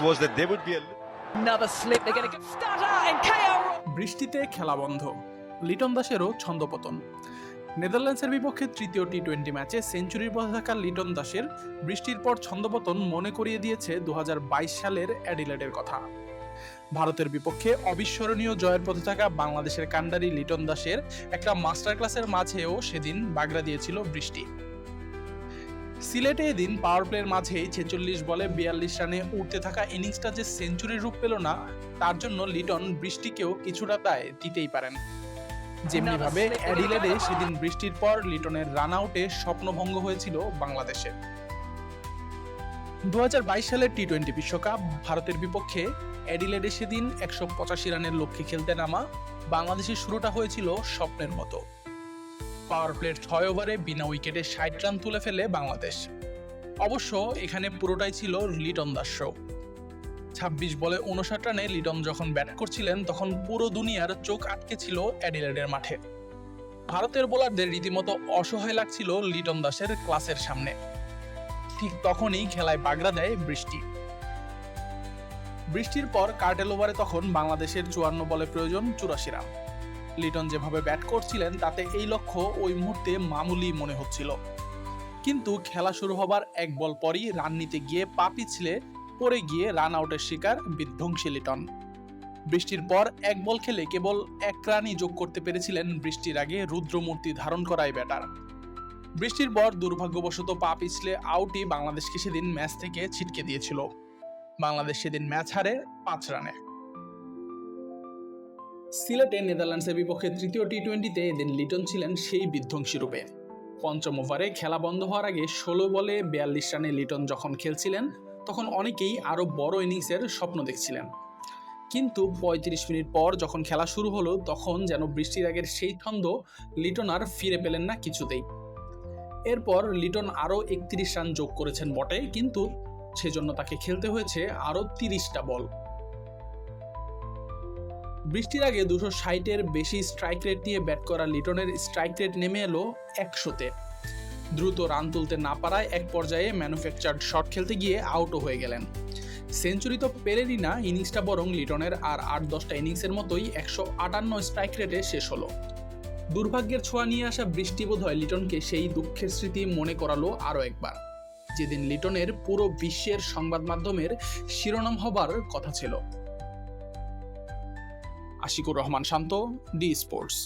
was that they would be a Another slip. They're going to get Stutter and KO. বৃষ্টিতে খেলা বন্ধ লিটন দাসেরও ছন্দপতন নেদারল্যান্ডসের বিপক্ষে তৃতীয় টি টোয়েন্টি ম্যাচে সেঞ্চুরির পথে থাকা লিটন দাসের বৃষ্টির পর ছন্দপতন মনে করিয়ে দিয়েছে দু হাজার বাইশ সালের অ্যাডিলেডের কথা ভারতের বিপক্ষে অবিস্মরণীয় জয়ের পথে থাকা বাংলাদেশের কান্ডারি লিটন দাসের একটা মাস্টার ক্লাসের মাঝেও সেদিন বাগড়া দিয়েছিল বৃষ্টি সিলেটে এদিন পাওয়ার প্লের মাঝেই ছেচল্লিশ বলে বিয়াল্লিশ রানে উঠতে থাকা ইনিংসটা যে সেঞ্চুরির রূপ পেল না তার জন্য লিটন বৃষ্টিকেও কিছুটা দায় দিতেই পারেন। যেমনিভাবে অ্যাডিলেডে সেদিন বৃষ্টির পর লিটনের রান আউটে স্বপ্নভঙ্গ হয়েছিল বাংলাদেশের। দু হাজার বাইশ সালের টি টোয়েন্টি বিশ্বকাপ ভারতের বিপক্ষে অ্যাডিলেডে সেদিন একশো পঁচাশি রানের লক্ষ্যে খেলতে নামা বাংলাদেশের শুরুটা হয়েছিল স্বপ্নের মতো। পাওয়ার প্লের ছয় ওভারে বিনা উইকেটে ষাট রান তুলে ফেলে বাংলাদেশ। অবশ্য এখানে পুরোটাই ছিল লিটন দাস শো ছাব্বিশ বলে উনষাট রানে লিটন যখন ব্যাট করছিলেন, তখন পুরো দুনিয়ার চোখ আটকে ছিল অ্যাডিলেডের মাঠে। ভারতের বোলারদের রীতিমতো অসহায় লাগছিল লিটন দাসের ক্লাসের সামনে। ঠিক তখনই খেলায় বাগড়া দেয় বৃষ্টি। বৃষ্টির পর কার্টেল ওভারে তখন বাংলাদেশের চুয়ান্ন বলে প্রয়োজন চুরাশি রান। লিটন যেভাবে ব্যাট করছিলেন, তাতে এই লক্ষ্য ওই মুহূর্তে মামুলি মনে হচ্ছিল। কিন্তু খেলা শুরু হবার এক বল পরই রান নিতে গিয়ে পা পিছলে পড়ে গিয়ে রান আউটের শিকার বিধ্বংসী লিটন। বৃষ্টির পর এক বল খেলে কেবল এক রানই যোগ করতে পেরেছিলেন বৃষ্টির আগে রুদ্রমূর্তি ধারণ করাই ব্যাটার বৃষ্টির পর দুর্ভাগ্যবশত পা পিছলে আউটই বাংলাদেশকে সেদিন ম্যাচ থেকে ছিটকে দিয়েছিল। বাংলাদেশ সেদিন ম্যাচ হারে পাঁচ রানে সিলেটে নেদারল্যান্ডসের বিপক্ষে তৃতীয় টি টোয়েন্টিতে এদিন লিটন ছিলেন সেই বিধ্বংসী রূপে পঞ্চম ওভারে খেলা বন্ধ হওয়ার আগে ষোলো বলে বিয়াল্লিশ রানে লিটন যখন খেলছিলেন, তখন অনেকেই আরও বড় ইনিংসের স্বপ্ন দেখছিলেন। কিন্তু পঁয়ত্রিশ মিনিট পর যখন খেলা শুরু হলো, তখন যেন বৃষ্টির আগের সেই ছন্দ লিটন আর ফিরে পেলেন না কিছুতেই। এরপর লিটন আরও একত্রিশ রান যোগ করেছেন বটে, কিন্তু সেজন্য তাকে খেলতে হয়েছে আরও তিরিশটা বল। বৃষ্টির আগে দুশো ষাটের বেশি স্ট্রাইক রেট নিয়ে ব্যাট করা লিটনের স্ট্রাইক রেট নেমে এলো একশোতে। দ্রুত রান তুলতে না পারায় এক পর্যায়ে ম্যানুফ্যাকচার্ড শট খেলতে গিয়ে আউটও হয়ে গেলেন। সেঞ্চুরি তো পেরেনই না ইনিংসটা বরং লিটনের আর আট দশটা ইনিংসের মতোই একশো আটান্ন স্ট্রাইক রেটে শেষ হলো। দুর্ভাগ্যের ছোঁয়া নিয়ে আসা বৃষ্টি বোধহয় লিটনকে সেই দুঃখের স্মৃতি মনে করালো আরও একবার। যেদিন লিটনের পুরো বিশ্বের সংবাদ মাধ্যমের শিরোনাম হবার কথা ছিল। Ashikur Rahman Shanto the sports.